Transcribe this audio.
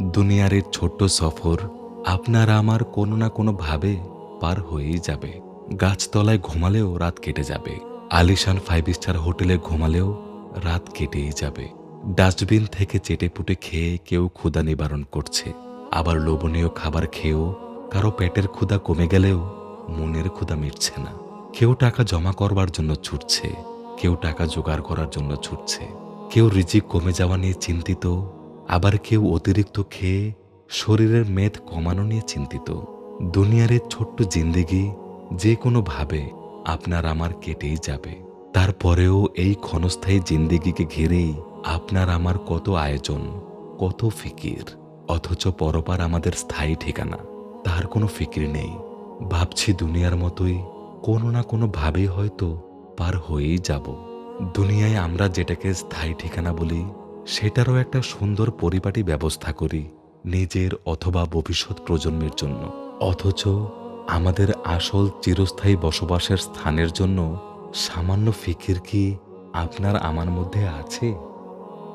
দুনিয়ার ছোট্ট সফর আপনার আমার কোনো না কোনো ভাবে পার হয়েই যাবে। গাছতলায় ঘুমালেও রাত কেটে যাবে। আলিশান ফাইভ স্টার হোটেলে ঘুমালেও রাত কেটেই যাবে। ডাস্টবিন থেকে চেটেপুটে খেয়ে কেউ ক্ষুধা নিবারণ করছে। আবার লোভনীয় খাবার খেয়েও কারও পেটের ক্ষুধা কমে গেলেও মনের ক্ষুধা মিটছে না। কেউ টাকা জমা করবার জন্য ছুটছে, কেউ টাকা জোগাড় করার জন্য ছুটছে। কেউ রিজিক কমে যাওয়া নিয়ে চিন্তিত আবার কেউ অতিরিক্ত খেয়ে শরীরের মেদ কমানো নিয়ে চিন্তিত। দুনিয়ার ছোট্ট জিন্দেগি যে কোনো ভাবে আপনার আমার কেটেই যাবে। তারপরেও এই ক্ষণস্থায়ী জিন্দেগিকে ঘিরেই আপনার আমার কত আয়োজন, কত ফিকির, অথচ পরপার আমাদের স্থায়ী ঠিকানা। তার কোনো ফিকির নেই। ভাবছি দুনিয়ার মতোই কোনো না কোনো ভাবেই হয়তো পার হয়েই যাব। দুনিয়ায় আমরা যেটাকে স্থায়ী ঠিকানা বলি সেটারও একটা সুন্দর পরিপাটি ব্যবস্থা করি নিজের অথবা ভবিষ্যৎ প্রজন্মের জন্য। অথচ আমাদের আসল চিরস্থায়ী বসবাসের স্থানের জন্য সামান্য ফিকির কি আপনার আমার মধ্যে আছে?